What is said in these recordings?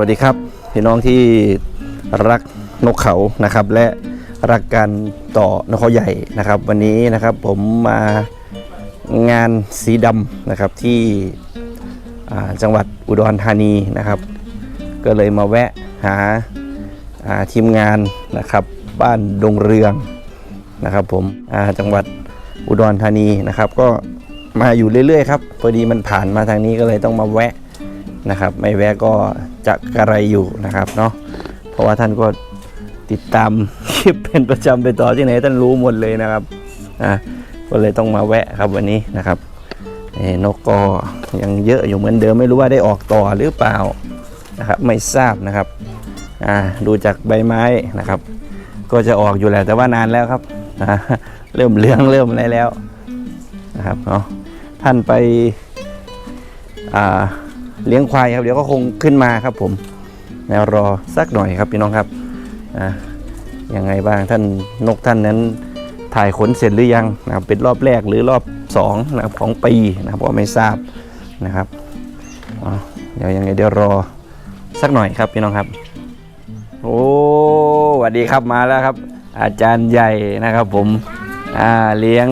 วัสดีครับ พี่น้องที่รักนกเขานะครับ และรักการต่อนกเขาใหญ่นะครับ วันนี้นะครับผมมางานสีดำนะครับที่จังหวัดอุดรธานีนะครับ ก็เลยมาแวะหาาทีมงานนะครับ บ้านดงเรืองนะครับ ผมจังหวัดอุดรธานีนะครับ ก็มาอยู่เรื่อยๆครับพอดีมันผ่านมาทางนี้ก็เลยต้องมาแวะ นะครับ ไม่แวะก็จะกระไรอยู่นะครับเนาะเพราะว่าท่านก็ติดตามคลิปเป็นประจำไปต่อที่ไหนท่านรู้หมดเลยนะครับอะก็เลยต้องมาแวะครับวันนี้นะครับเอ่นกก็ยังเยอะอยู่เหมือนเดิมไม่รู้ว่าได้ออกต่อหรือเปล่านะครับไม่ทราบนะครับอ่าดูจากใบไม้นะครับ ก็จะออกอยู่แหละแต่ว่านานแล้วครับอ่าเริ่มเหลืองเริ่มอะไรแล้วนะครับเนาะท่านไปอ่า เลี้ยงควายครับเดี๋ยวก็คงขึ้นมาครับผมแล้วรอสักหน่อยครับพี่น้องครับอะยังไงบ้างท่านนกท่านนั้นถ่ายขนเสร็จหรือยังนะครับเป็นรอบแรกหรือรอบสองนะครับของปีนะครับก็ไม่ทราบนะครับเดี๋ยวยังไงเดี๋ยวรอสักหน่อยครับพี่น้องครับ โอ้สวัสดีครับมาแล้วครับ อาจารย์ใหญ่นะครับผมเลี้ยง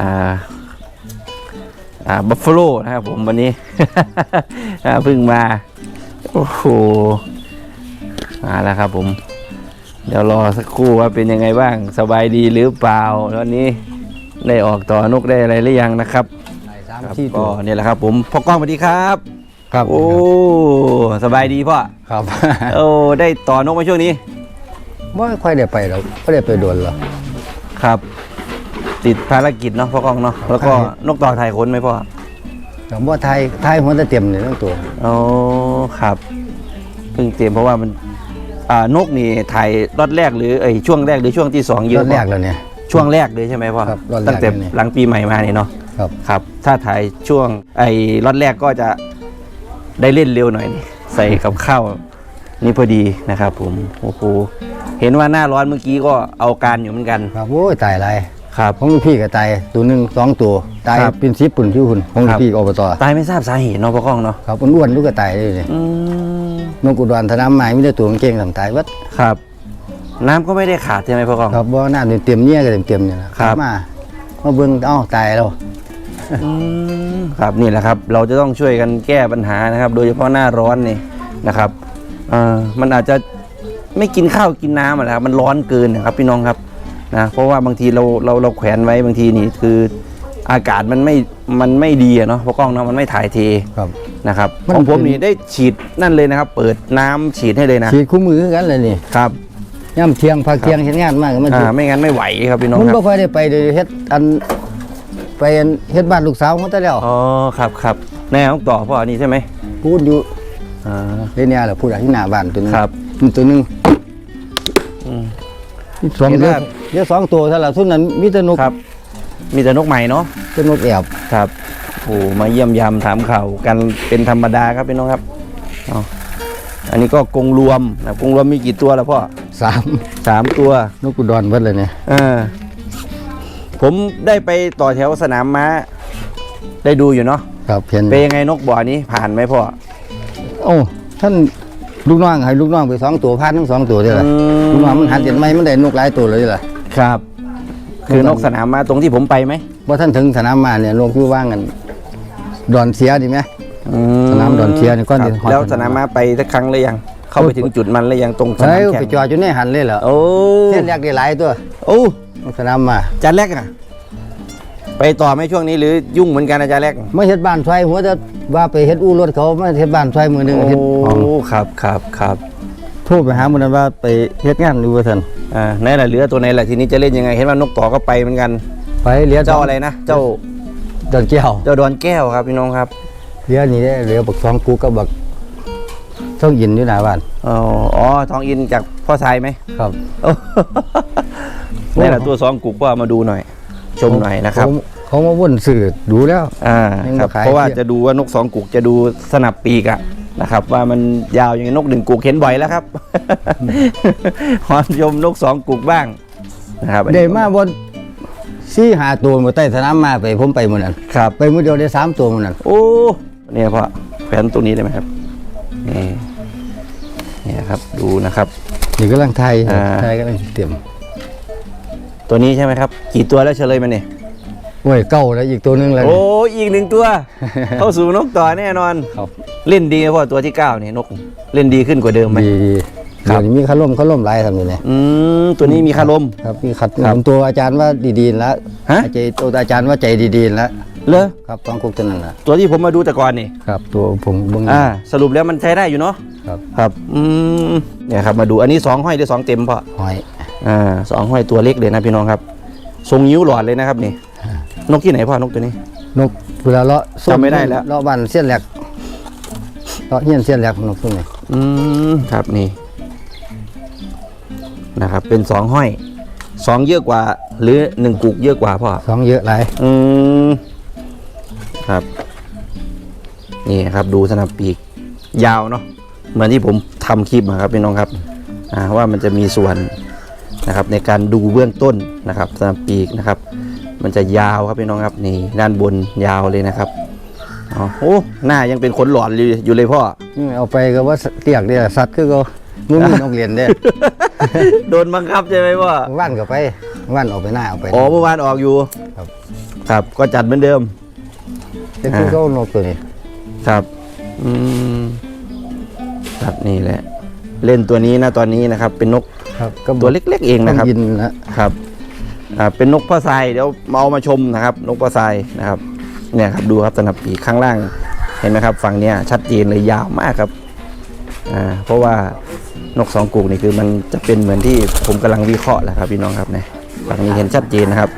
อ่า บัฟฟาโลนะครับผมวันนี้อ่าเพิ่งมา โอ้โหมาแล้วครับผม เดี๋ยวรอสักครู่ว่าเป็นยังไงบ้างสบายดีหรือเปล่าตอนนี้ได้ออกต่อนกได้อะไรหรือยังนะครับสามครับที่ตัก็วเนี่ยแหละครับ ผมพ่อกล้องสวัสดีครับ ครับโอ้สบายดีพ่อครับโอ้ได้ต่อนกมาช่วงนี้ว่าค่อยได้ไปหรอกไม่ได้ไปโดนหรอกครับ ติดภารกิจเนาะพ่อกล้องเนาะแล้วก็ครับนกต่อไทยขนไหมพ่อแต่ว่าไทยไทยหัวจะเต็มเลยทั้งตัวอ๋อครับเพิ่งเตรียมเพราะว่ามันอ่านกนี่ถ่ายรอดแรกหรือเอ้ยช่วงแรกหรือช่วงที่สองเยรอะอบแรกแล้วเนี่ย ช่วงแรกเลยใช่ไหมพ่อครับรอดแรกตั้งแต่เลยเนี่ย หลังปีใหม่มาเนี่ยเนาะครับ ครับ ถ้าถ่ายช่วงไอ้รอดแรกก็จะได้เล่นเร็วหน่อยนี่ใส่กับข้าวนี่พอดีนะครับ ผมโอ้โหเห็นว่าหน้าร้อนเมื่อกี้ก็เอาการอยู่เหมือนกัน ครับโอ้ยตายไร ครับ ของลูกพี่ก็ตายตัวหนึ่งสองตัวตายครับ เป็นสิบปุ่นที่หุ่นของลูครักบพี่อบตตายไม่ทราบสาเหตุเนาะพ่อกล้องเนาะครับอ้วนๆลูกก็ตายเลยเนี่ยอืมนกอุดรธนามไม้ไม่ได้ตัวเก่งทำตายวัดครับ น้ำก็ไม่ได้ขาดใช่ไหมพ่อกล้อง ครับว่าน้ำเต็มๆเนี่ยก็เต็มๆเนี่ยนะครับ มามาเบิ่งเอ้าตายแล้ว อืมครับนี่แหละครับ เราจะต้องช่วยกันแก้ปัญหานะครับ โดยเฉพาะหน้าร้อนนี่นะครับเอ่อมันอาจจะไม่กินข้าวกินน้ำอะนะครับมันร้อนเกินนะครับพี่น้องครับ นะเพราะว่าบางทีเราเราเราแขวนไว้บางทีนี่คืออากาศมันไม่มันไม่ดีอะเนาะเพราะกล้องเนาะมันไม่ถ่ายเทครับ นะครับมันของผมเป็นนี่ได้ฉีดนั่นเลยนะครับ เปิดน้ำฉีดให้เลยนะฉีดคู่มือกันเลยนี่ครับย่ำเที่ยงพักเที่ยงเห็นงานมากก็มันอ่าไม่งั้นไม่ไหวครับพี่น้องมันคบ่รับค่อยได้ไปเลยเฮ็ดอันไปอันเฮ็ดบ้านลูกสาวเขาแต่แล้วอ๋อครับครับแน่ต้องต่อพ่ออันนี้ใช่ไหมพูดอยู่อ่าเล่นเนี่ยแหละพูดที่หน้าบ้านตัวนึงครับมีตัวหนึงอืม สองเห็นตัวว่าเดี๋ยวสองตัวเท่าไหร่ทุนนั้นมีแต่นกครับ มีแต่นกใหม่เนาะแต่นกแอบครับโอ้มาเยี่ยมยามถามข่าวกันเป็นธรรมดาครับพี่น้องครับเอาอันนี้ก็กรงรวมนะกรงรวมมีกี่ตัวแล้วพ่อสามสามตัวนกกุดรเบิดเลยเนี่ยเออผมได้ไปต่อแถวสนามม้า ได้ดูอยู่เนาะครับเห็นเป็นยังไงนกบ่อนี้ผ่านไหมพ่อ โอ้ท่าน ลูกน้องให้ลูกน้องไปสองตัวพานทั้งสองตัวเด้อล่ะอืมลูกน้องมันหันเห็นไหมมันได้นกหลายตัวเลยล่ะครับ คือนกสนามม้าตรงที่ผมไปไหมว่าท่านถึงสนามมาเนี่ยนกอยู่ว่างกันดอนเสียดีไหมอืสนามดอนเชียร์นี่ก้อนครับเดียวแล้วสนามม้าไปสักครั้งหรือยังเข้าไปถึงจุดมันหรือยังตรงสนาเฮ้มยแข่ไปงจอดอยู่ในหันเลยเหรอโอ้เส้นแรกได้หลายตัวโอ้นกสนามมาจานแรกอะ ไปต่อไหมช่วงนี้หรือยุ่งเหมือนกันอาจารย์แรกไม่เฮ็ดบ้านซอยหัวจะว่าไปเฮ็ดอู่รถเขาไม่เฮ็ดบ้านซอยมือหนึงเฮ็ดห้องโอ้ครับครับครับโทรไปหามื้อนั้นว่าไปเฮ็ดงานอยู่ว่าซั่นอ่าไหนล่ะเหลือตัวไหนล่ะทีนี้จะเล่นยังไงเห็นว่านกต่อก็ไปเหมือนกัน ไปเหลือเจ้าอะไรนะเจ้าดอนแก้วเจ้าดอนแก้วครับพี่น้องครับเหลือนี่ได้เหลือบักสองกูกับบักต้องยินอยู่หน้าบ้านอ๋ออ๋อทองอินจากพ่อชายไหมครับโอ้นี่แหละตัวสองกุกว่ามาดูหน่อย ชมหน่อยนะครับ เขาเขามาวนสื่อดูแล้ว อ่ายังครับมาขาย เพราะว่าเทียบจะดูว่านกสองกุกจะดูสนับปีกอะนะครับ ว่ามันยาวอย่างนกหนึ่งกุกเห็นบ่อยแล้วครับหอมชมนกสองกุกบ้างนะครับอันได้นี้มาบนซี่หาตัวมาใต้สนามมาไปผมไปมื้อนั้นครับ ไปมื้อเดียวได้สามตัวมื้อนั้นโอ้เนี่ยพ่อแขวนตรงนี้ได้ไหมครับนี่นะครับดูนะครับ นี่กำลังไทยอ่า ไทยกำลังเตรียม ตัวนี้ใช่ไหมครับ กี่ตัวแล้วเฉลยมาเนี่ยโอ้ยเก้าแล้วอีกตัวหนึงแล้วโอ้อีกหนึ่งตัว เข้าสู่นกต่อแน่นอนครับเล่นดีไหมพ่อตัวที่เก้านี่นกเล่นดีขึ้นกว่าเดิมไหมดีดีครับเดี๋ยวนี้มีขล่มขล่มหลายทำอยู่เนี่ยอืมตัวนี้มีคารมครับมีขัดครับผมตัวอาจารย์ว่าดีๆแล้วฮะอาจารย์ตัวอาจารย์ว่าใจดีๆแล้วเลอครับต้องกุกตัวนั้นแหละตัวที่ผมมาดูแต่ก่อนนี่ครับ ตัวผมเบิ่งอ่าสรุปแล้วมันใช้ได้อยู่เนาะครับครับอืมเนี่ยครับมาดูอันนี้สองห้อยหรือสองเต็มพ่อหอย อ่าสองห้อยตัวเล็กเลยนะพี่น้องครับ ทรงยิ้วหลอดเลยนะครับนี่ นกที่ไหนพ่อนกตัวนี้ นกเวลาเลาะส้จำไม่ได้แล้ว เลาะบ้านเสี้ยนแหลกเลาะเฮียนเสี้ยนแหลกนกตัวนี้อืมครับนี่นะครับ เป็นสองห้อยสองเยอะกว่า หรือหนึ่งกุกเยอะกว่าพ่อสองเยอะหลายอืมครับ นี่ครับดูสนับปีก ยาวเนาะเหมือนที่ผมทำคลิปมาครับพี่น้องครับ อ่าว่ามันจะมีส่วน นะครับในการดูเบื้องต้นนะครับสนับปีกนะครับ มันจะยาวครับพี่น้องครับนี่ด้านบนยาวเลยนะครับอ๋อโอ้หน้ายังเป็นขนหลอนอยู่อยู่เลยพ่อนี่เอาไปก็ว่าเตียกเนี่ยสัตว์คือก็มึงมีนกเรียนเด้โดนบังคับใช่ไหมพ่อว่านก็ไปว่านออกไปหน้าเอาไปอ๋อเมื่อวานออกอยู่ครับ ครับก็จัดเหมือนเดิมแต่คือก็นกตัวนี้ครับอืมครับนี่แหละ เล่นตัวนี้นะตอนนี้นะครับ เป็นนก ครับก็ตัวเล็ก ๆ เองนะครับยินนะครับอ่าเป็นนกพ่อทรายเดี๋ยวมาเอามาชมนะครับ นกพ่อทรายนะครับเนี่ยครับดูครับสนับปีกข้างล่างเห็นไหมครับ ฝั่งเนี้ยชัดเจนเลยยาวมากครับอ่าเพราะว่านกสองกุกนี่คือมันจะเป็นเหมือนที่ผมกำลังวิเคราะห์แหละครับพี่น้องครับเนี่ยฝั่งนี้เห็นชัดเจนนะครับ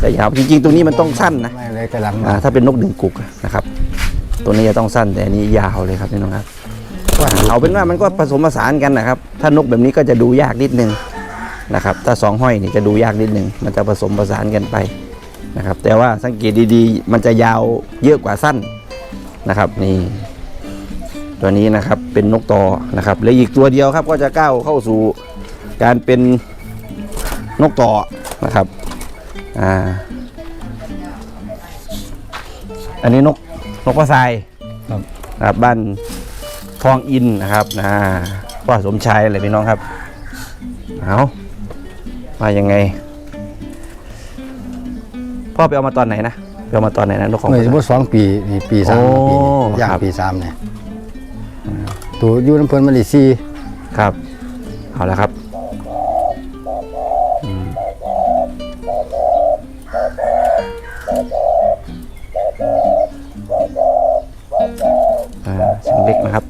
แต่ยาวจริงๆ ตรงนี้มันต้องสั้นนะไม่เลยกำลังอ่าถ้าเป็นนกดึงกุกนะครับ ตัวนี้จะต้องสั้นแต่อันนี้ยาวเลยครับพี่น้องครับ อ่าเอาเป็นว่ามันก็ผสมผสานกันนะครับ ถ้านกแบบนี้ก็จะดูยากนิดนึงนะครับ ถ้าสองห้อยนี่จะดูยากนิดนึงมันจะผสมผสานกันไปนะครับ แต่ว่าสังเกตดีๆ มันจะยาวเยอะกว่าสั้นนะครับ นี่ ตัวนี้นะครับเป็นนกต่อนะครับเหลืออีกตัวเดียวครับก็จะก้าวเข้าสู่การเป็นนกต่อนะครับอ่าอันนี้นกนกกระทรายครับนะครับบ้าน ทองอินนะครับนะพ่อสมชายอะไรพี่น้องครับเอามายังไง พ่อไปเอามาตอนไหนนะไปเอามาตอนไหนนะนกของเมื่กอระสมทมรายติสองปีนี่ปีสามโอ้ปีนี่ย่างครับปีสามเนี่ยตัวอยู่น้ำเพลินมาดิซีครับเอาละครับอืมอ่าเสียงเล็กนะครับ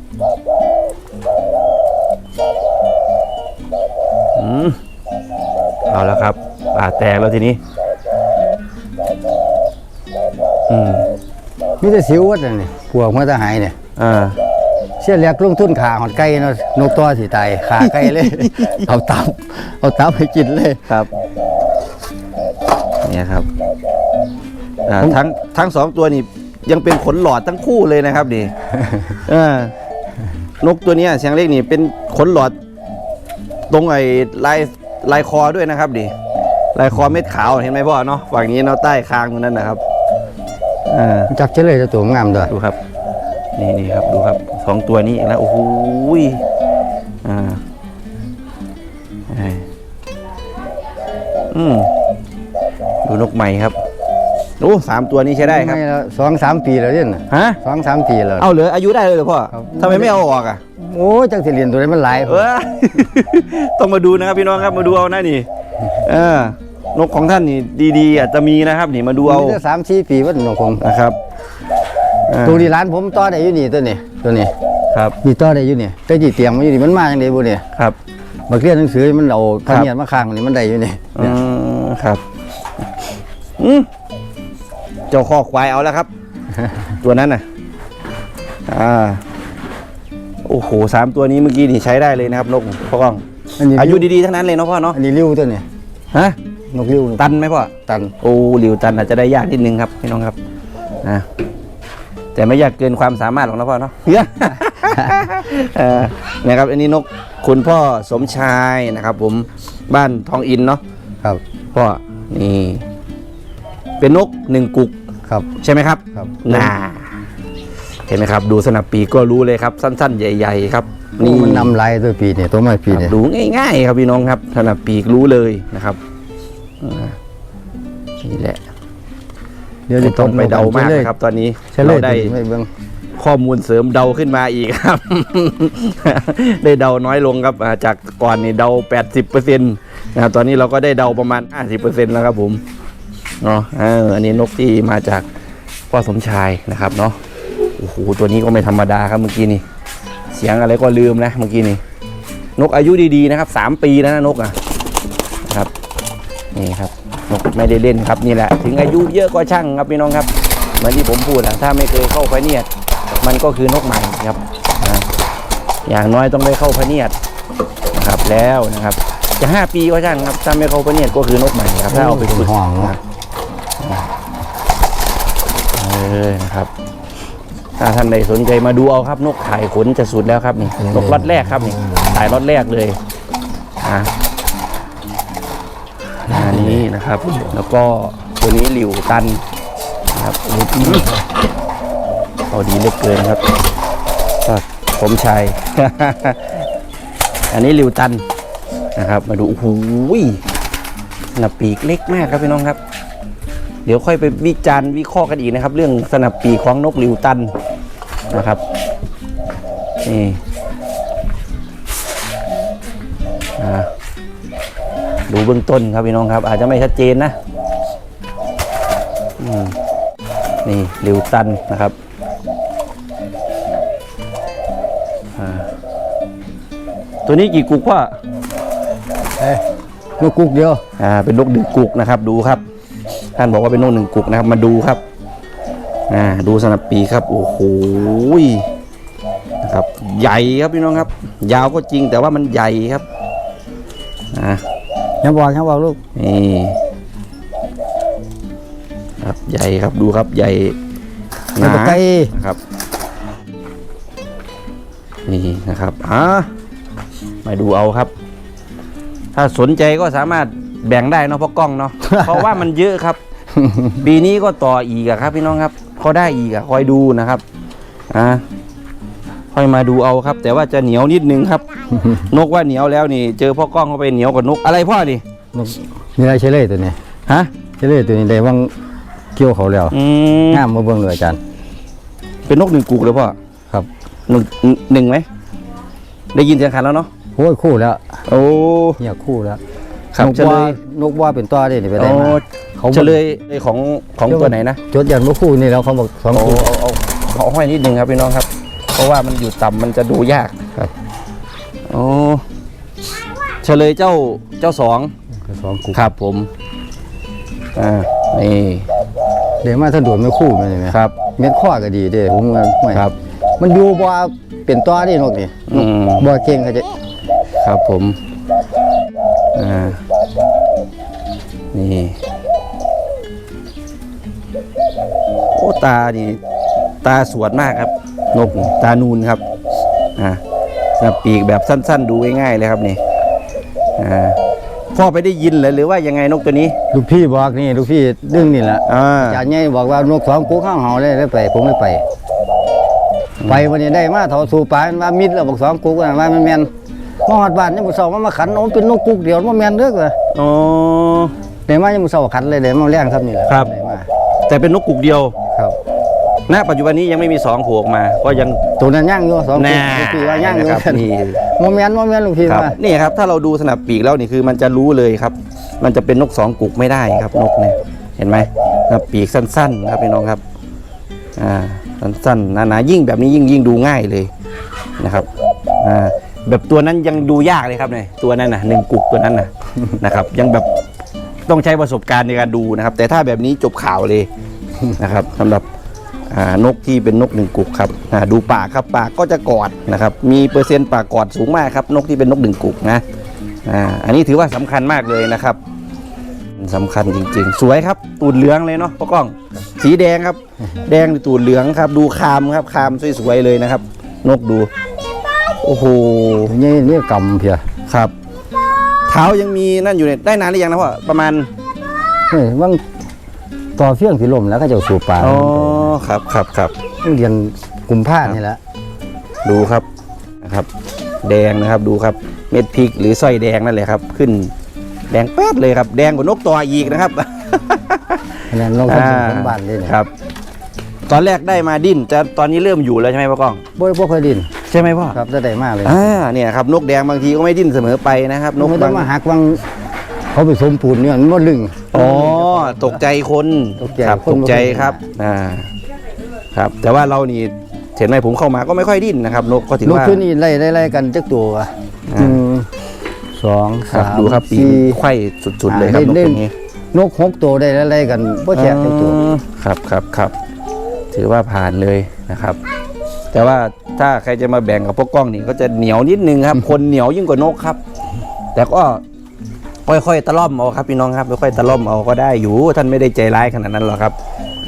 เอาแล้วครับป่าแตกแล้วทีนี้ อืมมีแต่สิววัดน่ะนี่พวกมันจะหายเนี่ย อ่า เสี้ยนแหลกลงทุนขาหอดไก่เนาะนกตัวสิตายขาไก่เลย เอาตับ เอาตับให้กินเลย ครับ เนี่ยครับอ่าทั้งทั้งสองตัวนี่ยังเป็นขนหลอดทั้งคู่เลยนะครับนี่ เออนกตัวเนี้ยเสียงเล็กนี่เป็นขนหลอด ตรงไอ้ลาย ลายคอด้วยนะครับดิลายคอเม็ดขาวเห็นไหมพ่อเนาะฝั่งนี้เนาะใต้คางตรงนั้นนะครับอ่าจักเฉลยจะตัวงามด้วยดูครับ นี่นี่ครับดูครับสองตัวนี้แล้วโอ้โหยอ่าอ่าอืมดูนกใหม่ครับ โอ้สามตัวนี้ใช้ได้ครับ ไม่แล้วสองสามปีแล้วเนี่ยน่ะฮะ สองสามปีแล้ว เอาเหลืออายุได้เลยเหรอพ่อครับ ทำไมไม่เอาออกอะโอ้ยจังสิเรียนตัวนี้มันหลายเออ ต้องมาดูนะครับพี่น้องครับมาดูเอานะนี่เออนกของท่านนี่ดีๆอาจจะมีนะครับ นี่มาดูเอามีแต่สามสี่ปีวัดนกผมนะครับอ่าตัวนี้ร้านผมต่อได้อยู่นี่ตัวนี้ตัวนี้ครับนี่ต่อได้อยู่นี่แต่จีเตรียมมาอยู่นี่มันมาอย่างไรบุเนี่ยครับ บักเรียนหนังสือมันเอาครัพะบเนียดมาค้างนี่มันได้อยู่นี่ อืมครับอืม เจ้าข้อควายเอาแล้วครับ ตัวนั้นน่ะอ่าโอ้โหสามตัวนี้เมื่อกี้นี่ใช้ได้เลยนะครับนกพ่อกล้อง อันนี้อายุดีๆทั้งนั้นเลยเนาะพ่อเนาะอันนี้ริ้วตัวนี้ฮะนกริ้วตันไหมพ่อตันโอ้หลิวตันอาจจะได้ยากนิดนึงครับพี่น้องครับนะแต่ไม่ยากเกินความสามารถของเราพ่อเนาะเออนะครับ อันนี้นกคุณพ่อสมชายนะครับ ผมบ้านทองอินเนาะครับพ่อนี่ เป็นนกหนึ่งกุกครับใช่ไหมครับครับน่าเห็นไหมครับ ดูสนับปีกก็รู้เลยครับ สั้น ๆ ใหญ่ ๆ ครับนี่มันนำลายตัวปีเนี่ยตัวไม้ปีครับเนี่ยดูง่าย ๆ ครับพี่น้องครับถนัดปีกรู้เลยนะครับอ่านี่แหละเดี๋ยวไม่จะต้องไปเดามากนะครับ ตอนนี้ใช่เลเรายได้ไม่เบิ่งข้อมูลเสริมเดาขึ้นมาอีกครับ ได้เดาน้อยลงครับอ่าจากก่อนนี่เดา 80%นะครับตอนนี้เราก็ได้เดาประมาณ 50%แล้วครับผม เนาะเอออันนี้นกที่มาจากพ่อสมชายนะครับเนาะโอ้โหตัวนี้ก็ไม่ธรรมดาครับเมื่อกี้นี่เสียงอะไรก็ลืมนะเมื่อกี้นี่นกอายุดีๆนะครับสามปีแล้วนะนกอะนะครับนี่ครับนกไม่ได้เล่นครับนี่แหละ ถึงอายุเยอะก็ช่างครับพี่น้องครับเหมือนที่ผมพูดอะถ้าไม่เคยเข้าพะเนียดมันก็คือนกใหม่ครับนะอย่างน้อยต้องได้เข้าพะเนียดนะครับแล้วนะครับ จะห้าปีก็ช่างครับถ้าไม่เข้าพะเนียดก็คือนกใหม่ครับถ้าเอาไปฝึกห้องนะ เออนะครับ ถ้าท่านใดสนใจมาดูเอาครับ นกถ่ายขนจะสุดแล้วครับนี่นกล็อตแรกครับนี่ถ่ายล็อตแรกเลยอะอันนี้นะครับ แล้วก็ตัวนี้หลิวตันนะครับลิปนี่เอาดีเหลือเกินครับก็ผมชัยอันนี้หลิวตันนะครับ มาดูโอ้โหสนับปีกเล็กมากครับพี่น้องครับ เดี๋ยวค่อยไปวิจารณ์วิเคราะห์กันอีกนะครับ เรื่องสนับปีกของนกหลิวตันนะครับนี่อ่าดูเบื้องต้นครับพี่น้องครับ อาจจะไม่ชัดเจนนะอืมนี่หลิวตันนะครับอ่าตัวนี้กี่กุกว่าเอ้ยนกกุกเดียวอ่าเป็นนกหนึ่งกุกนะครับดูครับ ท่านบอกว่าเป็นนกหนึ่งกุกนะครับ มาดูครับอ่าดูสนับปีกครับ โอ้โหนะครับ ใหญ่ครับพี่น้องครับ ยาวก็จริงแต่ว่ามันใหญ่ครับอ่ายังบอกยังบอกลูกนี่ครับใหญ่ครับดูครับใหญ่หมันนาไปไกลนะครับนี่นะครับอ่ามาดูเอาครับ ถ้าสนใจก็สามารถแบ่งได้เนาะเพราะกล้องเนาะเพราะว่ามันเยอะครับ ปีนี้ก็ต่ออีกอะครับ พี่น้องครับเขาได้อีกอะคอยดูนะครับอ่าค่อยมาดูเอาครับ แต่ว่าจะเหนียวนิดนึงครับ นกว่าเหนียวแล้วนี่ เจอพ่อกล้องเข้าไปเหนียวกว่านกอะไรพ่อดินกนี่ไรเชลเล่ตัวนี้ฮะเชลเล่ตัวนี้ได้วังเกี่ยวเขาแล้วอืมงามมาเบิ่งเลยอาจารย์ เป็นนกหนึ่งกุกเลยพ่อครับหนึ่งหนึ่งไหมได้ยินเสียงขันแล้วเนาะโอ้ยคู่แล้ว โอ้เนี่ยคู่แล้วครับนกเฉลว่ายนกว่าเป็นตัวได้นี่ไปได้โอ้มา เขาเฉลยของของตัวไหนนะจดอย่างนกคู่นี่แล้วเขาบอกสองโอ้คู่เอาเอาเอาห้อยนิดนึงครับพี่น้องครับ เพราะว่ามันอยู่ต่ำมันจะดูยากครับโอ้เฉลยเจ้าเจ้าสองสองคู่ครับผมอ่านี่เดี๋ยวมาถ้าโดดไม่คู่มันเลยไหมครับเม็ดข้อก็ดีเด้ผมว่าไม่ครับ มันอยู่บ่เป็นตัวนี่นกนี่อืมบ่เก่งเขาจะครับผมอ่านี่ ตานี่ตาสวยมากครับนกนี่ตานูนครับอ่าสนับปีกแบบสั้น ๆ ดูง่ายๆเลยครับนี่อ่าพ่อไปได้ยินเลยหรือว่ายังไงนกตัวนี้ ลูกพี่บอกนี่ลูกพี่ดึงนี่แหละอ่าอาจารย์ใหญ่บอกว่านกสองกูข้างเฮาเลยได้ไปผมไม่ไป ไปวันนี้ได้มาเท่าสู่ปานว่ามิดแล้วบอกสองกุกว่าว่ามันแม่นมาฮอดบ้านยังมื้อเช้ามามาขันโอ้เป็นนกกุกเดียวบ่แม่นเด้อว่าอ๋อได้มายังมื้อเช้าขันเลยได้มาแรงครับนี่แหละครับได้มาแต่เป็นนกกุกเดียวครับ ณปัจจุบันนี้ยังไม่มีสองโผล่ออกมา ก็ยัง ตัวนั้นย่างอยู่สองกุแน่กลูกพี่ว่าย่างอยู่นะครับนี่บ่แม่นบ่แม่นลูกพี่ครับว่านี่ครับถ้าเราดูสนับปีกแล้วนี่คือมันจะรู้เลยครับ มันจะเป็นนกสองกุกไม่ได้ครับนกเนี่ยเห็นไหมสนับปีกสั้นๆครับพี่น้องครับอ่าสั้นๆหนาๆยิ่งแบบนี้ยิ่งยิ่งดูง่ายเลยนะครับอ่าแบบตัวนั้นยังดูยากเลยครับเนี่ยตัวนั้นน่ะหนึ่งกุกตัวนั้นน่ะนะครับ ยังแบบต้องใช้ประสบการณ์ในการดูนะครับ แต่ถ้าแบบนี้จบข่าวเลยนะครับสำหรับอ่า นกที่เป็นนกหนึ่งกุกครับอ่าดูปากครับปากก็จะกอดนะครับมีเปอร์เซ็นต์ปากกอดสูงมากครับนกที่เป็นนกหนึ่งกุกนะอ่าอันนี้ถือว่าสำคัญมากเลยนะครับสำคัญจริงๆ สวยครับตูดเหลืองเลยเนาะพ่อกล้องสีแดงครับ แดงหรือตูดเหลืองครับ ดูคามครับคามสวยๆเลยนะครับ นกดู โอ้โหนี่นี่กำเพียครับ เท้ายังมีนั่นอยู่เนี่ยได้นานหรือยังนะพ่อประมาณเฮ้ยว่างต่อเฟี้ยงสิลมแล้วก็เจ้าสู่ป่าอ๋อ ครับครับครับเรียนกุมภานี่แหละดูครับนะครับ แดงนะครับดูครับ เม็ดพริกหรือสร้อยแดงนั่นแหละครับ ขึ้นแดงแป๊ดเลยครับ แดงกว่านกต่ออีกนะครับอันนั้นนกทั้งสองบ้านเลยเนี่ยครับ ตอนแรกได้มาดิ้นแต่ตอนนี้เริ่มอยู่แล้วใช่ไหมพ่อกล้องบ่บ่ค่อยดินใช่ไหมพ่อครับได้มากเลยอ่าเนี่ยครับนกแดงบางทีก็ไม่ดิ้นเสมอไปนะครับนนกกไม่บาต้องงมาหักวังเขาไปสมปูนเนี่ยมันบ่ลึงอ๋อตกใจคนตกใจครับคนตกใจบ่เคยครับอ่า ครับ แต่ว่าเรานี่เห็นไหมผมเข้ามาก็ไม่ค่อยดิ้นนะครับ นกก็ถือนกว่าตัวนี้ไล่ไล่ๆกันจักตัวอะอ่า หนึ่งสองครับสามดูครับปีกสี่ ไขว้สุดๆเลยครับนกอ่าเล่น ตัวนี้นกหกตัวได้ไล่ๆกันบ่แฉะจักตัวอ๋อครับครับครับถือว่าผ่านเลยนะครับ แต่ว่าถ้าใครจะมาแบ่งกับพวกกล้องนี่ก็จะเหนียวนิดนึงครับ คนเหนียวยิ่งกว่านกครับ แต่ก็ค่อยๆตะล่อมเอาครับพี่น้องครับค่อยๆตะล่อมเอาก็ได้อยู่ท่านไม่ได้ใจร้ายขนาดนั้นหรอกครับ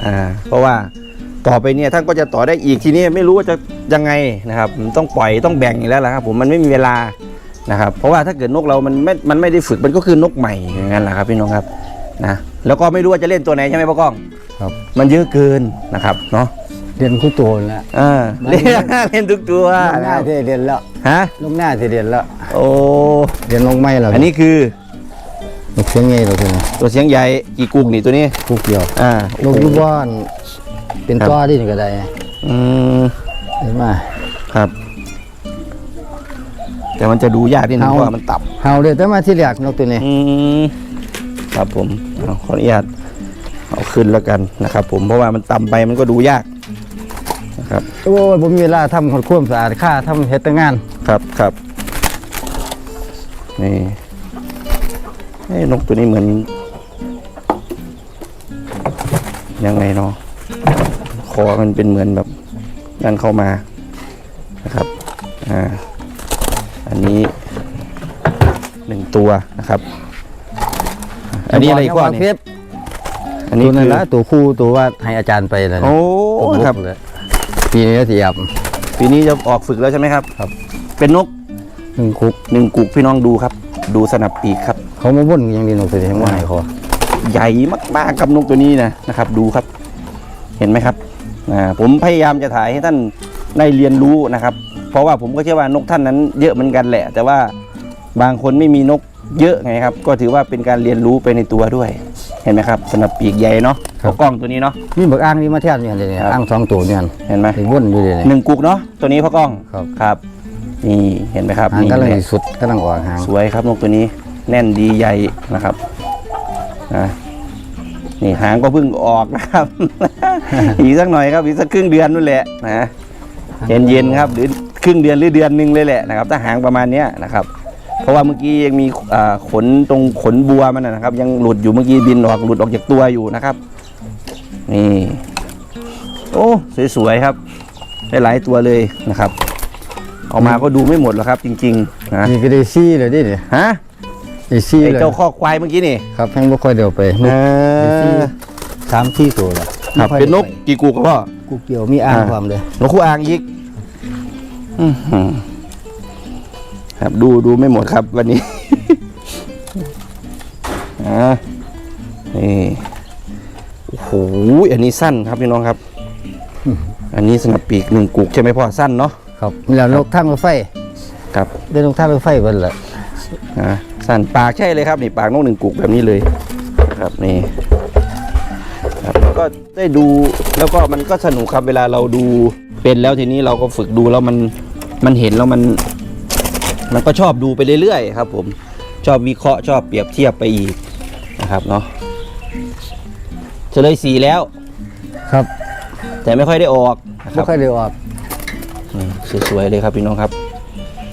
อ่า เพราะว่า ต่อไปเนี่ยท่านก็จะต่อได้อีกทีนี้ไม่รู้ว่าจะยังไงนะครับมันต้องปล่อยต้องแบ่งอีกแล้วล่ะครับผมมันไม่มีเวลานะครับ เพราะว่าถ้าเกิดนกเรามันไม่มันไม่ได้ฝึกมันก็คือนกใหม่อย่างนั้นแหละครับพี่น้องครับนะแล้วก็ไม่รู้ว่าจะเล่นตัวไหนใช่ไหมพ่อกล้องครับ มันเยอะเกินนะครับเนาะเรียนคู่ตัวแล้วอ่าเล่นเล่นทุกตัวลงหนะน้าครับที่เรียนแล้วฮะลงหน้าที่เรียนแล้วโอ้เรียนลงไม่แล้วอันนี้คือนกเสียงไงเราตัวนี้ตัวเสียงใหญ่กี่กุกนี่ตัวนี้คู่เกี่ยวอ่านกอยูบ้าน เป็นต้อที่นี่ก็ได้อืมเห็นไหมครับ แต่มันจะดูยากนิดนึงเอาเพราะว่ามันต่เฮาเลยแต่มาที่แรกนกตัวนี้ำอืมครับผมเอาขออนุญาตเอาขึ้นแล้วกันนะครับ ผมเพราะว่ามันต่ำไปมันก็ดูยากนะครับโอ้ยผมมีเวลาทำคนความสะอาดค่าทำเฮ็ดแต่งานครับครับนี่เอ้ยนกตัวนี้เหมือน ยังไงเนาะ คอมันเป็นเหมือนแบบนั่นเข้ามานะครับอ่าอันนี้หนึ่งตัวนะครับ อันนี้อะไรอีกว่าเพเนี่ยชรอันนี้ตัวนั้นคือละตัวคู่ตัวว่าให้อาจารย์ไปแล้วนะโอ้ผมครับเลยปีนี้ก็สิยับปีนี้จะออกฝึกแล้วใช่ไหมครับครับ เป็นนกหนึ่งคุกหนึ่งกุกพี่น้องดูครับ ดูสนับปีกครับเขามาบ่นอยังดีนกตัวนี้ทั้งว่าให้เขาใหญ่มากๆกับนกตัวนี้นะนะครับ ดูครับ เห็นไหมครับอ่า ผมพยายามจะถ่ายให้ท่านได้เรียนรู้นะครับ เพราะว่าผมก็เชื่อว่านกท่านนั้นเยอะเหมือนกันแหละ แต่ว่าบางคนไม่มีนกเยอะไงครับ ก็ถือว่าเป็นการเรียนรู้ไปในตัวด้วย เห็นไหมครับสนับปีกใหญ่เนาะเอากล้องตัวนี้เนาะนี่บักอ้างนี่มาแทนเนี่ยเลยเนี่ยครับอ้างสองตัวเนี่ยเห็นไหมไอ้บ่นอยู่เลยหเนี่ยนึ่งกุกเนาะตัวนี้พ่อกล้องครับครับ นี่เห็นไหมครับหางนี่กำลังแหละสิสุดกำลังออกหางสวยครับนกตัวนี้แน่นดีใหญ่นะครับนะ นี่หางก็เพิ่งออกนะครับ อีกสักหน่อยครับอีกสักครึ่งเดือนนู่นแหละนะเย็นเย็นๆครับหรือครึ่งเดือนหรือเดือนหนึ่งเลยแหละนะครับ ถ้าหางประมาณเนี้ยนะครับ เพราะว่าเมื่อกี้ยังมีอ่าขนตรงขนบัวมันนะนะครับ ยังหลุดอยู่เมื่อกี้บินออกหลุดออกจากตัวอยู่นะครับ นี่ โอ้สวยๆครับได้หลายตัวเลยนะครับเอามาก็ดูไม่หมดหรอกครับ จริงๆนะนี่ก็ได้ซี่เลยดิเนี่ยฮะ ได้ซี่ไอ้เลยเจ้าข้อควายเมื่อกี้นี่ครับแพงบ่ค่อยเดียวไปนกได้ซี่สามที่ตัวละครับเป็นนกกี่กูครับพ่อกูเกี่ยวมีอ้างอ่าความเลยนกคู่อ่างอีกอื้อหือครับดูดูไม่หมดครับวันนี้อ่านี่โอ้โหอันนี้สั้นครับพี่น้องครับ อันนี้สนับปีกหนึ่งกุกใช่ไหมพ่อสั้นเนาะครับแล้วนกทางรถไฟครับได้นกทางรถไฟเบิ่นละอ่า สั้นปากใช่เลยครับนี่ปากนกหนึ่งกุกแบบนี้เลยนะครับนี่ครับแล้วก็ได้ดูแล้วก็มันก็สนุกครับเวลาเราดูเป็นแล้วทีนี้เราก็ฝึกดูแล้วมันมันเห็นแล้วมัน มันก็ชอบดูไปเรื่อยๆครับ ผมชอบวิเคราะห์ชอบเปรียบเทียบไปอีกนะครับเนาะเฉลยสีแล้ว ครับ แต่ไม่ค่อยได้ออกนะคบ่รับค่อยได้ออกนี่สวยๆเลยครับพี่น้องครับ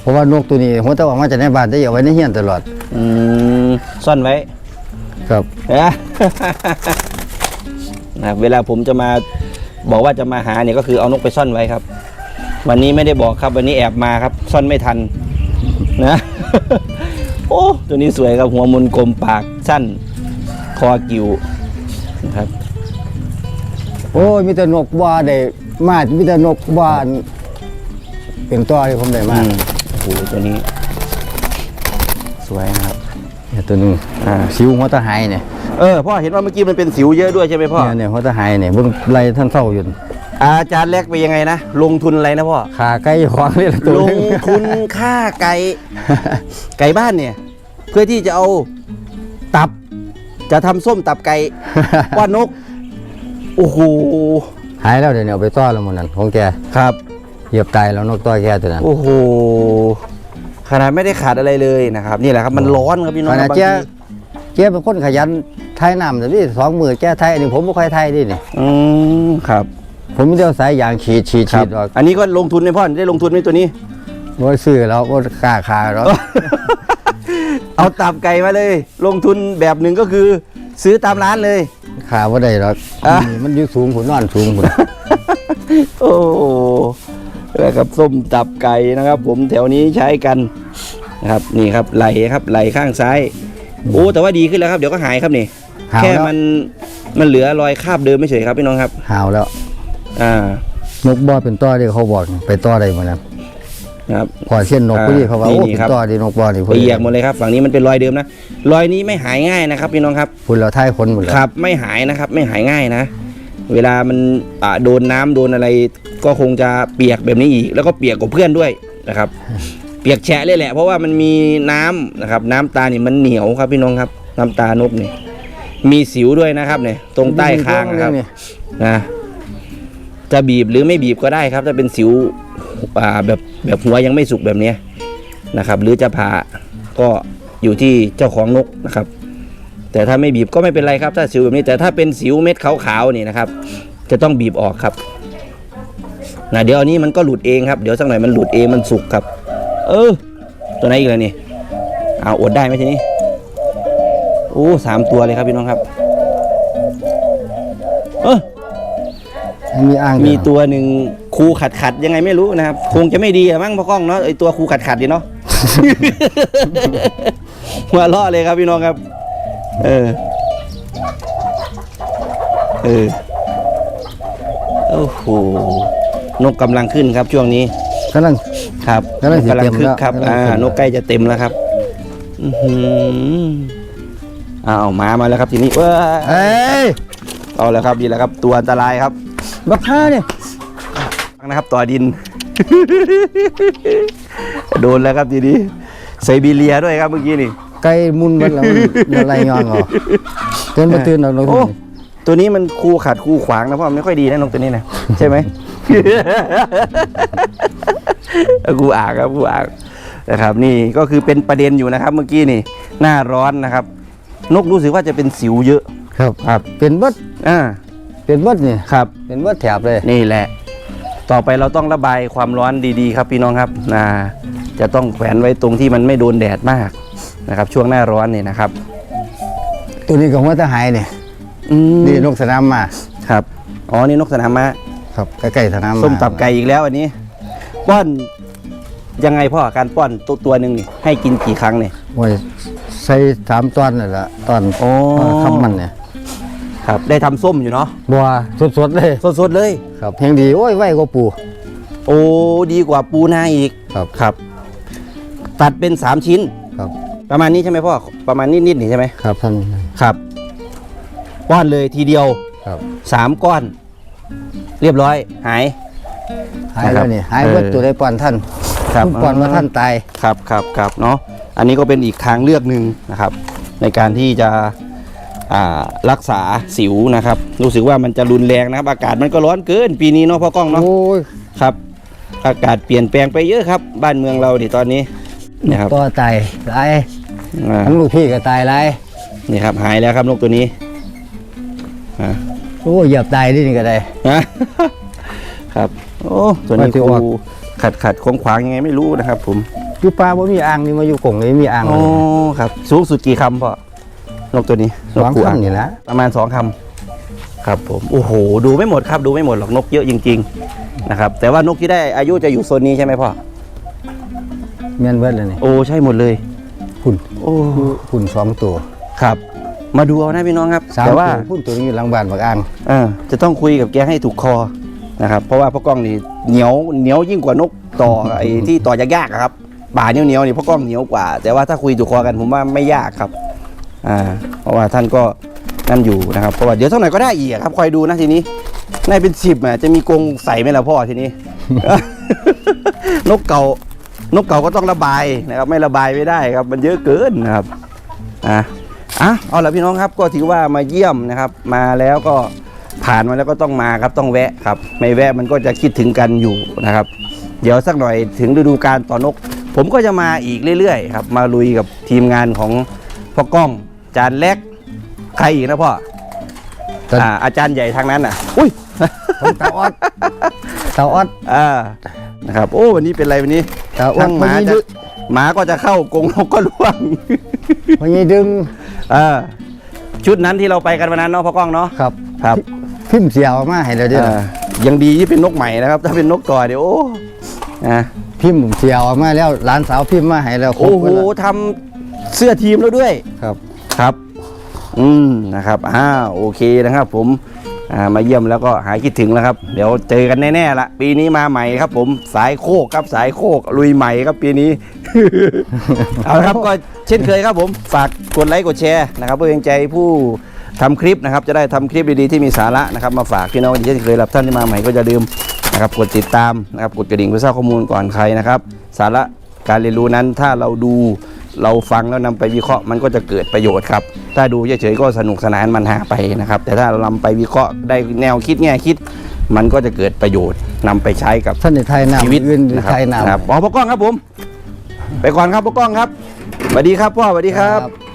เพราะว่านกตัวนี้หัวตะออกมาจากในบ้านได้เอาไว้ในเฮียนตลอด อืมซ่อนไว้ ครับ นะนะครับเวลาผมจะมาบอกว่าจะมาหาเนี่ยก็คือเอานกไปซ่อนไว้ครับ วันนี้ไม่ได้บอกครับ วันนี้แอบมาครับ ซ่อนไม่ทัน นะ โอ้ตัวนี้สวยครับหัวมุนกลมปากสั้น คอกิวนะครับ โอ้ยมีแต่นกว่าได้มามีแต่นกว่าอันเป็นตัวที่ผมได้มาอืมโอ้โหตัวนี้ สวยนะครับเนี่ยตัวนึงอ่าสิวหัวตะหายเนี่ยเออพ่อเห็นว่าเมื่อกี้มันเป็นสิวเยอะด้วยใช่ไหมพ่อเนี่ยเนี่ยหัวตะหายเนี่ยเบิ่งไล่ท่านเศร้าอยู่อาจารย์แรกไปนยังไงนะ ลงทุนอะไรนะพ่อขาไก่ขวางนี่ละตัวลหงนึ่งทุนค่าไก่ไก่บ้านเนี่ย เพื่อที่จะเอาตับ จะทำส้มตับไก่ว่านกโอ้โหหายแล้วเดี๋ยวนี้เอาไปต้อนแล้วหมันนั่นของแกครับเหยียบตายแล้วนกต้อยแกตัวนั้นโอ้โห ขนาดไม่ได้ขาดอะไรเลยนะครับ นี่แหละครับมันร้อนครับพี่น้องขคณะรับบางแกทีแกเป็นคนขยันไทยน้ำแต่พี่สองมือแกไทยอันนี้ผมไม่ค่อยไทยดิเนี่ยอืมครับผมมีแต่เอาสายยางฉีดฉีดครัฉีบดออกอันนี้ก็ลงทุนไหมพ่อได้ลงทุนไหมตัวนี้ ว่าซื้อแล้วว่าค่าคาแล้ว เอาตับไก่มาเลย ลงทุนแบบหนึ่งก็คือ ซื้อตามร้านเลย ขาว่าได้หรอกอะ นี่มันอยู่สูงผุนนอนสูงผุนโอ้โห แล้วครับส้มตับไก่นะครับ ผมแถวนี้ใช้กันนะครับนี่ครับไหลครับไหลข้างซ้ายโอ้แต่ว่าดีขึ้นแล้วครับเดี๋ยวก็หายครับนี่หาวแค่แล้วมันมันเหลือรอยคราบเดิมไม่เฉยครับพี่น้องครับ หาวแล้ว อ่านกบ่เป็นต้อที่เขาบอกไปต้อได้มาแล้วนะครับ พอเส้นนกอ่าพอดีเขาว่านี่โอ้นี่เป็นครับ ต้อดีนกบ่นี่ไปเหยียกหมดเลยครับฝั่งนี้มันเป็นรอยเดิมนะรอยนี้ไม่หายง่ายนะครับพี่น้องครับ คุณเราท้ายคนหมดแล้วครับ ไม่หายนะครับ ไม่หายง่ายนะ เวลามันโดนน้ำโดนอะไร ก็คงจะเปียกแบบนี้อีก แล้วก็เปียกกว่าเพื่อนด้วยนะครับ เปียกแฉะเลยแหละ เพราะว่ามันมีน้ำนะครับ น้ำตาเนี่ยมันเหนียวครับพี่น้องครับ น้ำตานกนี่มีสิวด้วยนะครับเนี่ยตรงใต้คางนะครับนะจะบีบหรือไม่บีบก็ได้ครับ ถ้าเป็นสิวแบบแบบหัวยังไม่สุกแบบเนี้นะครับ หรือจะผ่าก็อยู่ที่เจ้าของนกนะครับ แต่ถ้าไม่บีบก็ไม่เป็นไรครับ ถ้าสิวแบบนี้แต่ถ้าเป็นสิวเม็ดขาวๆนี่นะครับ จะต้องบีบออกครับนะเดี๋ยวอันนี้มันก็หลุดเองครับ เดี๋ยวสักหน่อยมันหลุดเองมันสุกครับ เออ ตัวไหนอีกแล้วนี่เอาอดได้ไหมทีนี้โอ้สามตัวเลยครับพี่น้องครับ เออมีอ่างมีตัวหนึ่งครูขัดขัดๆยังไงไม่รู้นะครับ คงจะไม่ดีอะมั้งพ่อกล้องเนาะไอตัวครูขัดขัดๆดีเนาะหัวเราะเลยครับพี่น้องครับ เออ เออ โอ้โห นกกำลังขึ้นครับช่วงนี้ กำลัง ครับกำลังสิเต็มคึกแล้วครับกำลังอ่าเต็มนกใกล้จะเต็มแล้วครับ อือหืออ้าวมามาแล้วครับทีนี้เว้ยเอ้ยเอาแล้วครับดีแล้วครับ ตัวอันตรายครับ บักห้าเนี่ยฟังนะครับต่อดิน โดนแล้วครับทีนี้ไซบีเรียด้วยครับเมื่อกี้นี่ ไก่มุนมันแล้วมันมันไรงอนเหรอเตือนมาตื่นเอาลงโอ้ตัวนี้มันคู่ขัดคู่ขวางนะเพราะมันไม่ค่อยดีนะนกตัวนี้นะใช่ไหมกูอ่างครับกูอ่างนะครับ นี่ก็คือเป็นประเด็นอยู่นะครับ เมื่อกี้นี่ หน้าร้อนนะครับ นกรู้สึกว่าจะเป็นสิวเยอะครับครับเป็นเบัดอ่าเป็นเบัดนี่ครับ เป็นเบัดแถบเลยนี่แหละ ต่อไปเราต้องระบายความร้อนดีๆ ครับพี่น้องครับนะจะต้องแขวนไว้ตรงที่มันไม่โดนแดดมาก นะครับช่วงหน้าร้อนนี่นะครับตัวนี้ก็หัวตะหายเนี่ยอืมนี่นกสนามมาครับอ๋อนี่นกสนามมาครับใกล้ๆสนามมาส้มตับไก่อีกแล้วอันนี้ ป้อนยังไงพ่อการป้อนตัวตัวหนึ่งนี่ให้กินกี่ครั้งเนี่ย โอ้ยใส่สามตอนนั่นแหละตอนโอ้ คำมันเนี่ยครับ ได้ทำส้มอยู่เนาะบัวสดๆเลยสดๆเลย ครับเพียงดีโอ้ยไว้ก็ปู โอ้ดีกว่าปูนาอีกครับ ครับ ตัดเป็นสามชิ้น ครับ ประมาณนี้ใช่ไหมพ่อประมาณนิดๆนี่ใช่ไหมครับท่านครับป้อนเลยทีเดียวครับสามก้อน เรียบร้อย หายหายแล้วนี่หายเบิดเออตัวได้ปอนท่านครับปอนว่าท่านตายครับครับครับเนาะอันนี้ก็เป็นอีกทางเลือกหนึ่งนะครับ ในการที่จะอ่ารักษาสิวนะครับ รู้สึกว่ามันจะรุนแรงนะครับ อากาศมันก็ร้อนเกิน ปีนี้เนาะพ่อกล้องเนาะโอ้ยครับ อากาศเปลี่ยนแปลงไปเยอะครับ บ้านเมืองเราดิตอนนี้นะครับก็ตายตาย อ่าทั้งลูกพี่ก็ตายไรนี่ครับหายแล้วครับนกตัวนี้อ่าโอ้ยเหยียบตายดินี่ก็ได้ ฮะ ครับ โอ้ตัวนี้ว่าที่คออกรูขัดขัดของขวางยังไงไม่รู้นะครับ ผมอยู่ป่าบ่มีอ่างนี่มาอยู่กงนี่มีอ่างอ๋อครับ สูงสุดกี่คำพ่อนกตัวนี้นสกองครูอ่างคำนี่นะประมาณสองคำครับผมโอ้โห ดูไม่หมดครับดูไม่หมดหรอกนกเยอะจริงๆนะครับแต่ว่านกที่ได้อายุจะอยู่โซนนี้ใช่ไหมพ่อแม่นเบิดเลยนี่โอ้ใช่หมดเลย หุ่นโอ้หุ่นสองตัวครับ มาดูเอานะพี่น้องครับสามแต่ตัวว่าหุ่นตัวนี้อยู่หลังบ้านบักอ่างเออจะต้องคุยกับแกให้ถูกคอนะครับ เพราะว่าพ่อกล้องนี่เหนียวเหนียวยิ่งกว่านกต่อไอ้ที่ต่อยากๆอะครับป่าเหนียวเหนียวๆนี่พ่อกล้องเหนียวกว่า แต่ว่าถ้าคุยถูกคอกันผมว่าไม่ยากครับ อ่า เพราะว่าท่านก็นั่นอยู่นะครับเพราะว่าเดี๋ยวเท่าไหร่ก็ได้อีกอะครับคอยดูนะทีนี้ในเป็นสิบอะจะมีกรงใส่ไหมล่ะพ่อทีนี้ นกเก่า นกเก่าก็ต้องระบายนะครับไม่ระบายไม่ได้ครับมันเยอะเกินนะครับอะอะเอาละพี่น้องครับก็ถือว่ามาเยี่ยมนะครับ มาแล้วก็ผ่านมาแล้วก็ต้องมาครับต้องแวะครับ ไม่แวะมันก็จะคิดถึงกันอยู่นะครับ เดี๋ยวสักหน่อยถึงฤดูการต่อนก ผมก็จะมาอีกเรื่อยๆครับมาลุยกับทีมงานของพ่อกล้องจานเล็กใครอีกนะพ่อแต่อ่าอาจารย์ใหญ่ทางนั้นน่ะ อุ้ยผมตาออดตาออดอ่า นะครับ โอ้วันนี้เป็นไรวันนี้ตาออทั้ดงหพมาญจะดึหมาก็จะเข้ากรงนกก็ร่วงพญดึงอ่าชุดนั้นที่เราไปกันวันนั้นเนาะพ่อกล้องเนาะครับ ครับพิมพ์เสียวมาให้เราด้วยอ่ายังดีที่เป็นนกใหม่นะครับ ถ้าเป็นนกก่อเดี๋ยวโอ้อ่าพิมพ์เสียวมาแล้วหลานสาวพิมพ์มาให้แล้วครบโอ้โหเวลาทำเสื้อทีมแล้วด้วยครับครับ อืมนะครับอ่าโอเคนะครับ ผมอ่า มาเยี่ยมแล้วก็หายคิดถึงแล้วครับ เดี๋ยวเจอกันแน่ๆละปีนี้มาใหม่ครับ ผมสายโคกครับสายโคกลุยใหม่ครับปีนี้ เอาละครับก็เช่นเคยครับผมฝากกดไลค์กดแชร์นะครับเพื่อเป็นใจผู้ทำคลิปนะครับจะได้ทำคลิปดีๆที่มีสาระนะครับมาฝากพี่น้องที่เช่นเคยรับท่านที่มาใหม่ก็จะลืมนะครับกดติดตามนะครับกดกระดิ่งเพื่อทราบข้อมูลก่อนใครนะครับ สาระการเรียนรู้นั้นถ้าเราดู เราฟังแล้วนำไปวิเคราะห์มันก็จะเกิดประโยชน์ครับ ถ้าดูเฉยๆก็สนุกสนานมันหาไปนะครับ แต่ถ้าเรานำไปวิเคราะห์ได้แนวคิดแง่คิด มันก็จะเกิดประโยชน์นำไปใช้กับท่านในไทยนามชีวิตอื่นนะคไทรับยนามครับอ๋อพ่อกล้องครับผม ไปก่อนครับพ่อกล้องครับสวัสดีครับพ่อสวัสดีครับครับ